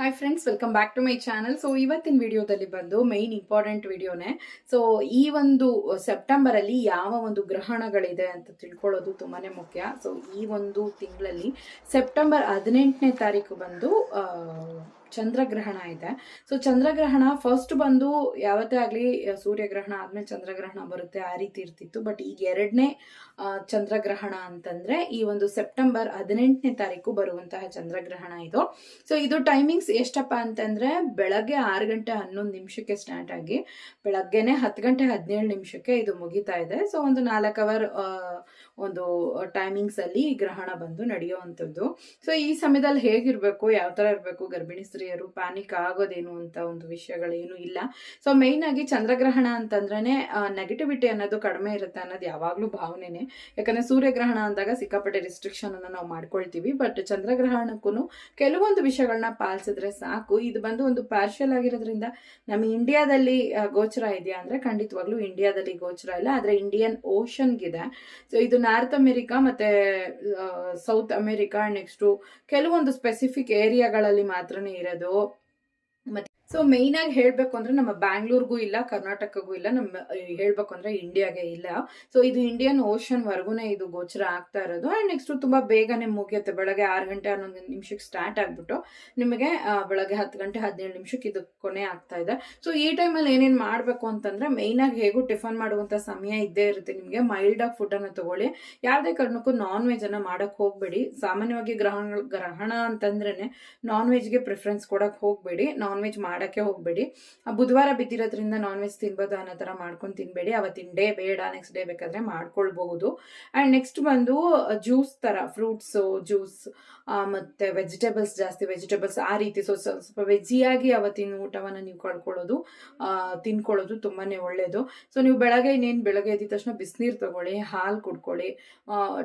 Hi friends welcome back to my channel so ಇವತ್ತಿನ ವಿಡಿಯೋದಲ್ಲಿ ಬಂದು ಮೈನ್ ಇಂಪಾರ್ಟೆಂಟ್ ವಿಡಿಯೋನೇ ಸೊ ಈ ಒಂದು ಸೆಪ್ಟೆಂಬರ್ ಅಲ್ಲಿ ಯಾವ ಒಂದು ಗ್ರಹಣಗಳಿದೆ ಅಂತ ತಿಳ್ಕೊಳ್ಳೋದು ತುಂಬಾ ಮುಖ್ಯ. ಸೊ ಈ ಒಂದು ತಿಂಗಳಲ್ಲಿ ಸೆಪ್ಟೆಂಬರ್ ಹದಿನೆಂಟನೇ ತಾರೀಕು ಬಂದು ಚಂದ್ರಗ್ರಹಣ ಇದೆ. ಸೊ ಚಂದ್ರಗ್ರಹಣ ಫಸ್ಟ್ ಬಂದು ಯಾವತ್ತೇ ಆಗಲಿ, ಸೂರ್ಯಗ್ರಹಣ ಆದ್ಮೇಲೆ ಚಂದ್ರಗ್ರಹಣ ಬರುತ್ತೆ, ಆ ರೀತಿ ಇರ್ತಿತ್ತು. ಬಟ್ ಈಗ ಎರಡನೇ ಚಂದ್ರಗ್ರಹಣ ಅಂತಂದ್ರೆ ಈ ಒಂದು ಸೆಪ್ಟೆಂಬರ್ ಹದಿನೆಂಟನೇ ತಾರೀಕು ಬರುವಂತಹ ಚಂದ್ರಗ್ರಹಣ ಇದು. ಸೊ ಇದು ಟೈಮಿಂಗ್ಸ್ ಎಷ್ಟಪ್ಪ ಅಂತಂದ್ರೆ, ಬೆಳಗ್ಗೆ ಆರು ಗಂಟೆ ಹನ್ನೊಂದು ನಿಮಿಷಕ್ಕೆ ಸ್ಟಾರ್ಟ್ ಆಗಿ, ಬೆಳಗ್ಗೆನೆ ಹತ್ತು ಗಂಟೆ ಹದಿನೇಳು ನಿಮಿಷಕ್ಕೆ ಇದು ಮುಗಿತಾ ಇದೆ. ಸೊ ಒಂದು ನಾಲ್ಕು ಅವರ್ ಒಂದು ಟೈಮಿಂಗ್ಸ್ ಅಲ್ಲಿ ಗ್ರಹಣ ಬಂದು ನಡೆಯುವಂಥದ್ದು. ಸೊ ಈ ಸಮಯದಲ್ಲಿ ಹೇಗಿರ್ಬೇಕು, ಯಾವ ತರ ಇರಬೇಕು, ಗರ್ಭಿಣಿ ಸ್ತ್ರೀಯರು ಪ್ಯಾನಿಕ್ ಆಗೋದೇನು ಅಂತ ಒಂದು ವಿಷಯಗಳೇನು ಇಲ್ಲ. ಸೊ ಆಗಿ ಚಂದ್ರಗ್ರಹಣ ಅಂತಂದ್ರೆ ನೆಗೆಟಿವಿಟಿ ಅನ್ನೋದು ಕಡಿಮೆ ಇರುತ್ತೆ ಅನ್ನೋದು ಯಾವಾಗ್ಲೂ ಭಾವನೆನೆ. ಯಾಕಂದ್ರೆ ಸೂರ್ಯಗ್ರಹಣ ಅಂದಾಗ ಸಿಕ್ಕಾಪಟ್ಟೆ ರಿಸ್ಟ್ರಿಕ್ಷನ್ ಅನ್ನ ನಾವು ಮಾಡ್ಕೊಳ್ತೀವಿ. ಬಟ್ ಚಂದ್ರಗ್ರಹಣಕ್ಕೂ ಕೆಲವೊಂದು ವಿಷಯಗಳನ್ನ ಪಾಲಿಸಿದ್ರೆ ಸಾಕು. ಇದು ಬಂದು ಒಂದು ಪಾರ್ಷಿಯಲ್ ಆಗಿರೋದ್ರಿಂದ ನಮ್ಮ ಇಂಡಿಯಾದಲ್ಲಿ ಗೋಚರ ಇದೆಯಾ ಅಂದ್ರೆ ಖಂಡಿತವಾಗ್ಲೂ ಇಂಡಿಯಾದಲ್ಲಿ ಗೋಚರ ಇಲ್ಲ. ಆದ್ರೆ ಇಂಡಿಯನ್ ಓಷನ್ಗಿದೆ ಸೊ ಇದು ನಾರ್ತ್ ಅಮೆರಿಕಾ ಮತ್ತೆ ಸೌತ್ ಅಮೆರಿಕಾ ನೆಕ್ಸ್ಟು ಕೆಲವೊಂದು ಸ್ಪೆಸಿಫಿಕ್ ಏರಿಯಾಗಳಲ್ಲಿ ಮಾತ್ರನೇ ಇರೋದು. ಸೊ ಮೇಯ್ನ್ ಆಗಿ ಹೇಳ್ಬೇಕು ಅಂದ್ರೆ ನಮ್ಮ ಬ್ಯಾಂಗ್ಳೂರ್ಗೂ ಇಲ್ಲ ಕರ್ನಾಟಕಗೂ ಇಲ್ಲ, ನಮ್ಮ ಹೇಳ್ಬೇಕು ಅಂದ್ರೆ ಇಂಡಿಯಾಗೆ ಇಲ್ಲ. ಸೊ ಇದು ಇಂಡಿಯನ್ ಓಷನ್ ವರ್ಗುನೇ ಇದು ಗೋಚರ ಆಗ್ತಾ ಇರೋದು. ಅಂಡ್ ನೆಕ್ಸ್ಟ್ ತುಂಬಾ ಬೇಗನೆ ಮುಗಿಯುತ್ತೆ. ಬೆಳಗ್ಗೆ ಆರು ಗಂಟೆ ಹನ್ನೊಂದು ನಿಮಿಷಕ್ಕೆ ಸ್ಟಾರ್ಟ್ ಆಗ್ಬಿಟ್ಟು ನಿಮಗೆ ಬೆಳಗ್ಗೆ ಹತ್ತು ಗಂಟೆ ಹದಿನೇಳು ನಿಮಿಷಕ್ಕೆ ಇದು ಕೊನೆ ಆಗ್ತಾ ಇದೆ. ಸೊ ಈ ಟೈಮಲ್ಲಿ ಏನೇನ್ ಮಾಡ್ಬೇಕು ಅಂತಂದ್ರೆ ಮೇಯ್ನ್ ಆಗಿ ಹೇಗೂ ಟಿಫನ್ ಮಾಡುವಂತ ಸಮಯ ಇದ್ದೇ ಇರುತ್ತೆ ನಿಮಗೆ. ಮೈಲ್ಡ್ ಆಗಿ ಫುಡ್ ಅನ್ನು ತಗೊಳ್ಳಿ. ಯಾವುದೇ ಕಾರಣಕ್ಕೂ ನಾನ್ ವೆಜ್ ಅನ್ನ ಮಾಡಕ್ ಹೋಗ್ಬೇಡಿ. ಸಾಮಾನ್ಯವಾಗಿ ಗ್ರಹಣ ಗ್ರಹಣ ಅಂತಂದ್ರೇನೆ ನಾನ್ ವೆಜ್ಗೆ ಪ್ರಿಫರೆನ್ಸ್ ಕೊಡಕ್ ಹೋಗ್ಬೇಡಿ. ನಾನ್ ವೆಜ್ ಮಾಡಕ್ಕೆ ಹೋಗ್ಬೇಡಿ. ಬುಧವಾರ ಬಿದ್ದಿರೋದ್ರಿಂದ ನಾನ್ ವೆಜ್ ತಿನ್ಬೋದು ಅನ್ನೋ ತರ ಮಾಡ್ಕೊಂಡು ತಿನ್ಬೇಡಿ. ಅವತ್ತಿನ ಡೇ ಬೇಡ ನೆಕ್ಸ್ಟ್ ಡೇ ಬೇಕಾದ್ರೆ ಮಾಡ್ಕೊಳ್ಬಹುದು. ಅಂಡ್ ನೆಕ್ಸ್ಟ್ ಬಂದು ಜ್ಯೂಸ್ ತರ ಫ್ರೂಟ್ಸ್ ಜ್ಯೂಸ್ ಮತ್ತೆ ವೆಜಿಟೇಬಲ್ಸ್ ಜಾಸ್ತಿ ವೆಜಿಟೇಬಲ್ಸ್ ಆ ರೀತಿ ಸೊ ಸ್ವಲ್ಪ ವೆಜ್ಜಿಯಾಗಿ ಅವತ್ತಿನ ಊಟವನ್ನ ನೀವು ಕಳ್ಕೊಳ್ಳೋದು ತಿನ್ಕೊಳ್ಳೋದು ತುಂಬಾನೇ ಒಳ್ಳೆಯದು ಸೊ ನೀವು ಬೆಳಗ್ಗೆ ಇನ್ನೇನು ಬೆಳಗ್ಗೆ ಎದ್ದ ತಕ್ಷಣ ಬಿಸಿನೀರು ತಗೊಳ್ಳಿ, ಹಾಲು ಕುಡ್ಕೊಳ್ಳಿ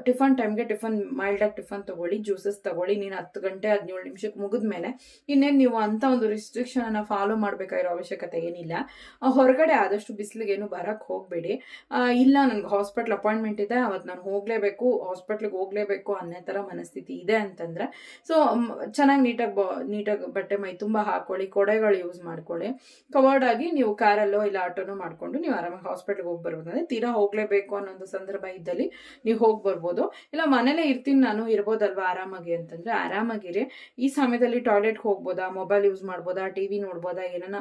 ಟಿಫನ್ ಟೈಮ್ಗೆ ಟಿಫನ್ ಮೈಲ್ಡಾಗಿ ಟಿಫನ್ ತೊಗೊಳ್ಳಿ ಜ್ಯೂಸಸ್ ತೊಗೊಳ್ಳಿ ನೀನು ಹತ್ತು ಗಂಟೆ ಹದಿನೇಳು ನಿಮಿಷಕ್ಕೆ ಮುಗಿದ್ಮೇಲೆ ಇನ್ನೇನು ನೀವು ಅಂತ ಒಂದು ರಿಸ್ಟ್ರಿಕ್ಷನನ್ನು ಫಾಲೋ ಮಾಡ್ಬೇಕಾಗಿರೋ ಅವಶ್ಯಕತೆ ಏನಿಲ್ಲ. ಹೊರಗಡೆ ಆದಷ್ಟು ಬಿಸಿಲಿಗೇನು ಹೋಗಬೇಡಿ. ಹೋಗ್ಬೇಡಿ ಇಲ್ಲ, ನನ್ಗೆ ಹಾಸ್ಪಿಟ್ಲ್ ಅಪಾಯಿಂಟ್ಮೆಂಟ್ ಇದೆ ಅವತ್ತು ನಾನು ಹೋಗ್ಲೇಬೇಕು ಹಾಸ್ಪಿಟ್ಲಿಗೆ ಹೋಗ್ಲೇಬೇಕು ಅನ್ನೋ ಥರ ಮನಸ್ಥಿತಿ ಇದೆ ಅಂತಂದ್ರೆ. ಸೊ ಚೆನ್ನಾಗಿ ನೀಟಾಗಿ ನೀಟಾಗಿ ಬಟ್ಟೆ ಮೈ ತುಂಬ ಹಾಕೊಳ್ಳಿ, ಕೊಡೆಗಳು ಯೂಸ್ ಮಾಡ್ಕೊಳ್ಳಿ. ಕವರ್ಡ್ ಆಗಿ ನೀವು ಕಾರಲ್ಲೋ ಇಲ್ಲ ಆಟೋನೋ ಮಾಡಿಕೊಂಡು ನೀವು ಆರಾಮಾಗಿ ಹಾಸ್ಪಿಟ್ಲ್ಗೆ ಹೋಗಿ ಬರ್ಬೋದು ಅಂದ್ರೆ ತೀರಾ ಹೋಗ್ಲೇಬೇಕು ಅನ್ನೋ ಒಂದು ಸಂದರ್ಭ ಇದ್ದಲ್ಲಿ ನೀವು ಹೋಗಿ ಬರ್ಬೋದು ಇಲ್ಲ, ಮನೇಲೇ ಇರ್ತೀನಿ ನಾನು, ಇರ್ಬೋದಲ್ವಾ ಆರಾಮಾಗಿ ಅಂತಂದರೆ ಆರಾಮಾಗಿರಿ. ಈ ಸಮಯದಲ್ಲಿ ಟಾಯ್ಲೆಟ್ಗೆ ಹೋಗ್ಬೋದಾ ಮೊಬೈಲ್ ಯೂಸ್ ಮಾಡ್ಬೋದಾ ಟಿವಿ ನೋಡ್ಬೋದಾ ಏನಾನ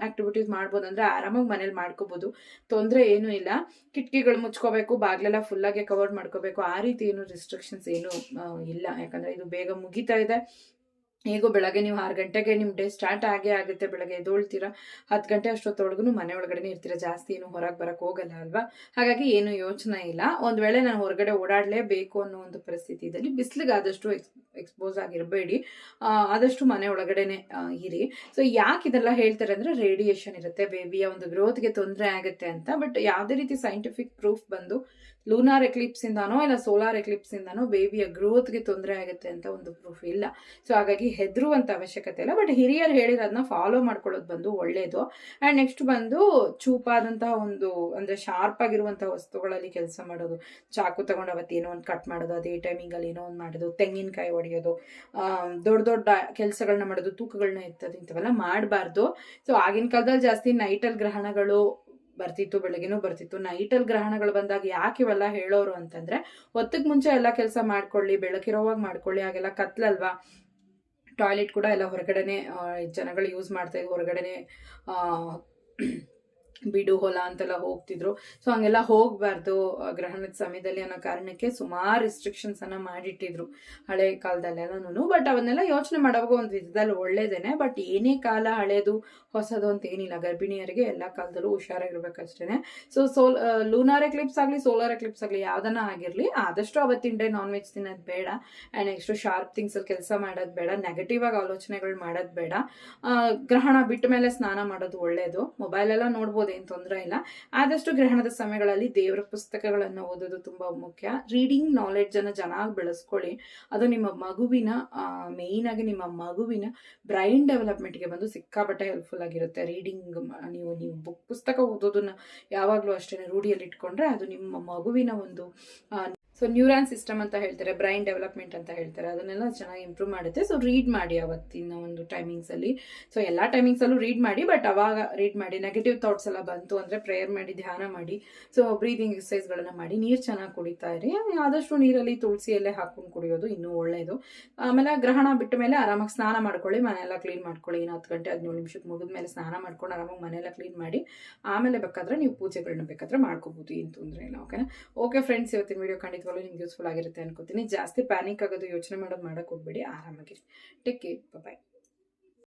ಆಕ್ಟಿವಿಟೀಸ್ ಮಾಡ್ಬೋದು ಅಂದ್ರೆ ಆರಾಮಾಗಿ ಮನೇಲಿ ಮಾಡ್ಕೋಬಹುದು ತೊಂದರೆ ಏನೂ ಇಲ್ಲ. ಕಿಟಕಿಗಳು ಮುಚ್ಕೋಬೇಕು, ಬಾಗ್ಲೆಲ್ಲ ಫುಲ್ಲಾಗಿ ಕವರ್ ಮಾಡ್ಕೋಬೇಕು. ಆ ರೀತಿ ಏನು ರಿಸ್ಟ್ರಿಕ್ಷನ್ಸ್ ಏನು ಇಲ್ಲ. ಯಾಕಂದ್ರೆ ಇದು ಬೇಗ ಮುಗಿತಾ ಇದೆ. ಹೇಗೋ ಬೆಳಗ್ಗೆ ನೀವು ಆರು ಗಂಟೆಗೆ ನಿಮ್ಮ ಡೇ ಸ್ಟಾರ್ಟ್ ಆಗೇ ಆಗುತ್ತೆ, ಬೆಳಗ್ಗೆ ಎದ್ದೊಳ್ತೀರಾ? ಹತ್ತು ಗಂಟೆ ಅಷ್ಟೊತ್ತೊಳಗೂ ಮನೆ ಒಳಗಡೆ ಇರ್ತೀರಾ? ಜಾಸ್ತಿ ಏನು ಹೊರಗೆ ಬರಕ್ಕೆ ಹೋಗಲ್ಲ ಅಲ್ವಾ? ಹಾಗಾಗಿ ಏನು ಯೋಚನೆ ಇಲ್ಲ. ಒಂದು ವೇಳೆ ನಾನು ಹೊರಗಡೆ ಓಡಾಡಲೇಬೇಕು ಅನ್ನೋ ಒಂದು ಪರಿಸ್ಥಿತಿಯಲ್ಲಿ ಬಿಸಿಲಿಗೆ ಆದಷ್ಟು ಎಕ್ಸ್, ಎಕ್ಸ್ಪೋಸ್ ಆಗಿರಬೇಡಿ. ಆದಷ್ಟು ಮನೆ ಒಳಗಡೆನೆ ಇರಿ. ಸೊ ಯಾಕೆ ಇದೆಲ್ಲ ಹೇಳ್ತಾರೆ ಅಂದ್ರೆ ರೇಡಿಯೇಷನ್ ಇರುತ್ತೆ. ಬೇಬಿಯ ಒಂದು ಗ್ರೋತ್ಗೆ ತೊಂದರೆ ಆಗುತ್ತೆ ಅಂತ. ಬಟ್ ಯಾವುದೇ ರೀತಿ ಸೈಂಟಿಫಿಕ್ ಪ್ರೂಫ್ ಬಂದು ಲೂನಾರ್ ಎಕ್ಲಿಪ್ಸ್ ಇಂದಾನೋ ಇಲ್ಲ ಸೋಲಾರ್ ಎಕ್ಲಿಪ್ಸ್ ಇಂದಾನೋ ಬೇಬಿಯ ಗ್ರೋತ್ಗೆ ತೊಂದರೆ ಆಗುತ್ತೆ ಅಂತ ಒಂದು ಪ್ರೂಫ್ ಇಲ್ಲ. ಸೊ ಹಾಗಾಗಿ ಹೆದರುವಂತ ಅವಶ್ಯಕತೆ ಇಲ್ಲ. ಬಟ್ ಹಿರಿಯರು ಹೇಳಿರೋದನ್ನ ಫಾಲೋ ಮಾಡ್ಕೊಳ್ಳೋದು ಬಂದು ಒಳ್ಳೇದು. ಆ್ಯಂಡ್ ನೆಕ್ಸ್ಟ್ ಬಂದು ಚೂಪಾದಂತಹ ಒಂದು, ಅಂದ್ರೆ ಶಾರ್ಪ್ ಆಗಿರುವಂತಹ ವಸ್ತುಗಳಲ್ಲಿ ಕೆಲಸ ಮಾಡೋದು. ಚಾಕು ತಗೊಂಡು ಅವತ್ತು ಏನೋ ಒಂದು ಕಟ್ ಮಾಡೋದು, ಅದೇ ಟೈಮಿಂಗ್ ಅಲ್ಲಿ ಏನೋ ಒಂದು ಮಾಡೋದು, ತೆಂಗಿನಕಾಯಿ ಹೊಡೆಯೋದು ದೊಡ್ಡ ದೊಡ್ಡ ಕೆಲಸಗಳನ್ನ ಮಾಡೋದು ತೂಕಗಳನ್ನ ಎತ್ತೋದು ಇಂಥವೆಲ್ಲ ಮಾಡಬಾರ್ದು. ಸೊ ಆಗಿನ ಕಾಲದಲ್ಲಿ ಜಾಸ್ತಿ ನೈಟಲ್ ಗ್ರಹಣಗಳು ಬರ್ತಿತ್ತು, ಬೆಳಗ್ಗೆನೂ ಬರ್ತಿತ್ತು. ನೈಟಲ್ಲಿ ಗ್ರಹಣಗಳು ಬಂದಾಗ ಯಾಕೆ ಇವೆಲ್ಲ ಹೇಳೋರು ಅಂತಂದ್ರೆ ಹೊತ್ತಿಗೆ ಮುಂಚೆ ಎಲ್ಲ ಕೆಲಸ ಮಾಡ್ಕೊಳ್ಳಿ, ಬೆಳಕಿರೋವಾಗ ಮಾಡ್ಕೊಳ್ಳಿ, ಹಾಗೆಲ್ಲ ಕತ್ಲಲ್ವಾ? ಟಾಯ್ಲೆಟ್ ಕೂಡ ಎಲ್ಲ ಹೊರಗಡೆನೆ ಜನಗಳು ಯೂಸ್ ಮಾಡ್ತಾ ಹೊರಗಡೆನೆ ಬಿಡು ಹೊಲ ಅಂತೆಲ್ಲ ಹೋಗ್ತಿದ್ರು. ಸೊ ಹಂಗೆಲ್ಲ ಹೋಗ್ಬಾರ್ದು ಗ್ರಹಣದ ಸಮಯದಲ್ಲಿ ಅನ್ನೋ ಕಾರಣಕ್ಕೆ ಸುಮಾರು ರಿಸ್ಟ್ರಿಕ್ಷನ್ಸ್ ಅನ್ನ ಮಾಡಿಟ್ಟಿದ್ರು ಹಳೆ ಕಾಲದಲ್ಲೆಲ್ಲನೂ ಬಟ್ ಅವನ್ನೆಲ್ಲ ಯೋಚನೆ ಮಾಡುವಾಗ ಒಂದು ವಿಧದಲ್ಲಿ ಒಳ್ಳೇದೇನೆ. ಬಟ್ ಏನೇ ಕಾಲ ಹಳೇದು, ಹೊಸದು ಅಂತ ಏನಿಲ್ಲ. ಗರ್ಭಿಣಿಯರಿಗೆ ಎಲ್ಲ ಕಾಲದಲ್ಲೂ ಹುಷಾರಾಗಿರ್ಬೇಕಷ್ಟೇನೆ ಸೊ ಸೋಲ್ ಲೂನಾರ್ ಎಕ್ಲಿಪ್ಸ್ ಆಗಲಿ ಸೋಲಾರ್ ಎಕ್ಲಿಪ್ಸ್ ಆಗಲಿ ಯಾವ್ದನ್ನ ಆಗಿರಲಿ, ಆದಷ್ಟು ಅವತ್ತಿನ ಡೇ ನಾನ್ ವೆಜ್ ತಿನ್ನೋದು ಬೇಡ. ಆ್ಯಂಡ್ ನೆಕ್ಸ್ಟ್ ಶಾರ್ಪ್ ಥಿಂಗ್ಸ್ ಅಲ್ಲಿ ಕೆಲಸ ಮಾಡೋದು ಬೇಡ. ನೆಗೆಟಿವ್ ಆಗಿ ಆಲೋಚನೆಗಳು ಮಾಡೋದು ಬೇಡ. ಗ್ರಹಣ ಬಿಟ್ಟ ಮೇಲೆ ಸ್ನಾನ ಮಾಡೋದು ಒಳ್ಳೇದು. ಮೊಬೈಲ್ ಎಲ್ಲ ನೋಡ್ಬೋದು. ಏನು ತೊಂದರೆ ಇಲ್ಲ. ಆದಷ್ಟು ಗ್ರಹಣದ ಸಮಯಗಳಲ್ಲಿ ದೇವರ ಪುಸ್ತಕಗಳನ್ನು ಓದೋದು ತುಂಬಾ ಮುಖ್ಯ. ರೀಡಿಂಗ್ ನಾಲೆಡ್ಜ್ ಅನ್ನ ಚೆನ್ನಾಗಿ ಬೆಳೆಸ್ಕೊಳ್ಳಿ. ಅದು ನಿಮ್ಮ ಮಗುವಿನ ಮೇಯ್ನ್ ಆಗಿ ನಿಮ್ಮ ಮಗುವಿನ ಬ್ರೈನ್ ಡೆವಲಪ್ಮೆಂಟ್ಗೆ ಬಂದು ಸಿಕ್ಕಾಪಟ್ಟೆ ಹೆಲ್ಪ್ಫುಲ್ ಆಗಿರುತ್ತೆ. ರೀಡಿಂಗ್ ನೀವು ನೀವು ಬುಕ್ ಪುಸ್ತಕ ಓದೋದನ್ನ ಯಾವಾಗಲೂ ಅಷ್ಟೇ ರೂಢಿಯಲ್ಲಿ ಇಟ್ಕೊಂಡ್ರೆ ಅದು ನಿಮ್ಮ ಮಗುವಿನ ಒಂದು ಸೊ ನ್ಯೂರಾನ್ ಸಿಸ್ಟಮ್ ಅಂತ ಹೇಳ್ತಾರೆ ಬ್ರೈನ್ ಡೆವಲಪ್ಮೆಂಟ್ ಅಂತ ಹೇಳ್ತಾರೆ, ಅದನ್ನೆಲ್ಲ ಚೆನ್ನಾಗಿ ಇಂಪ್ರೂವ್ ಮಾಡುತ್ತೆ. ಸೊ ರೀಡ್ ಮಾಡಿ ಅವತ್ತಿನ ಒಂದು ಟೈಮಿಂಗ್ಸಲ್ಲಿ ಸೊ ಎಲ್ಲ ಟೈಮಿಂಗ್ಸಲ್ಲೂ ರೀಡ್ ಮಾಡಿ ಬಟ್ ಅವಾಗ ರೀಡ್ ಮಾಡಿ ನೆಗೆಟಿವ್ ಥಾಟ್ಸ್ ಎಲ್ಲ ಬಂತು ಅಂದರೆ ಪ್ರೇಯರ್ ಮಾಡಿ, ಧ್ಯಾನ ಮಾಡಿ ಸೊ ಬ್ರೀದಿಂಗ್ ಎಕ್ಸಸೈಸ್ಗಳನ್ನು ಮಾಡಿ, ನೀರು ಚೆನ್ನಾಗಿ ಕುಡಿತಾ ಇರಿ. ಆದಷ್ಟು ನೀರಲ್ಲಿ ತುಳಸಿ ಎಲೆ ಹಾಕೊಂಡು ಕುಡಿಯೋದು ಇನ್ನೂ ಒಳ್ಳೆಯದು ಆಮೇಲೆ ಗ್ರಹಣ ಬಿಟ್ಟ ಮೇಲೆ ಆರಾಮಾಗಿ ಸ್ನಾನ ಮಾಡ್ಕೊಳ್ಳಿ, ಮನೆಯೆಲ್ಲ ಕ್ಲೀನ್ ಮಾಡ್ಕೊಳ್ಳಿ. ಇನ್ನು ಹತ್ತು ಗಂಟೆ, ಹದಿನೇಳು ನಿಮಿಷಕ್ಕೆ ಮುಗಿದ ಮೇಲೆ ಸ್ನಾನ ಮಾಡ್ಕೊಂಡು ಆರಾಮಾಗಿ ಮನೆಯೆಲ್ಲ ಕ್ಲೀನ್ ಮಾಡಿ, ಆಮೇಲೆ ಬೇಕಾದ್ರೆ ನೀವು ಪೂಜೆಗಳನ್ನ ಬೇಕಾದ್ರೆ ಮಾಡ್ಕೋಬೋದು, ಏನು ತೊಂದರೆ ಇಲ್ಲ ಓಕೆನಾ ಓಕೆ ಫ್ರೆಂಡ್ಸ್ ಇವತ್ತಿನ ವಿಡಿಯೋ ಖಂಡಿತವಾಗ್ಲೂ ನಿಮ್ಗೆ ಯೂಸ್ಫುಲ್ ಆಗಿರುತ್ತೆ ಅನ್ಕೋತೀನಿ. ಜಾಸ್ತಿ ಪ್ಯಾನಿಕ್ ಆಗೋದು ಯೋಚನೆ ಮಾಡೋದು ಮಾಡೋಕೆ ಹೋಗ್ಬೇಡಿ. ಆರಾಮಾಗಿ ಟೇಕ್ ಕೇರ್ ಬಾಯ್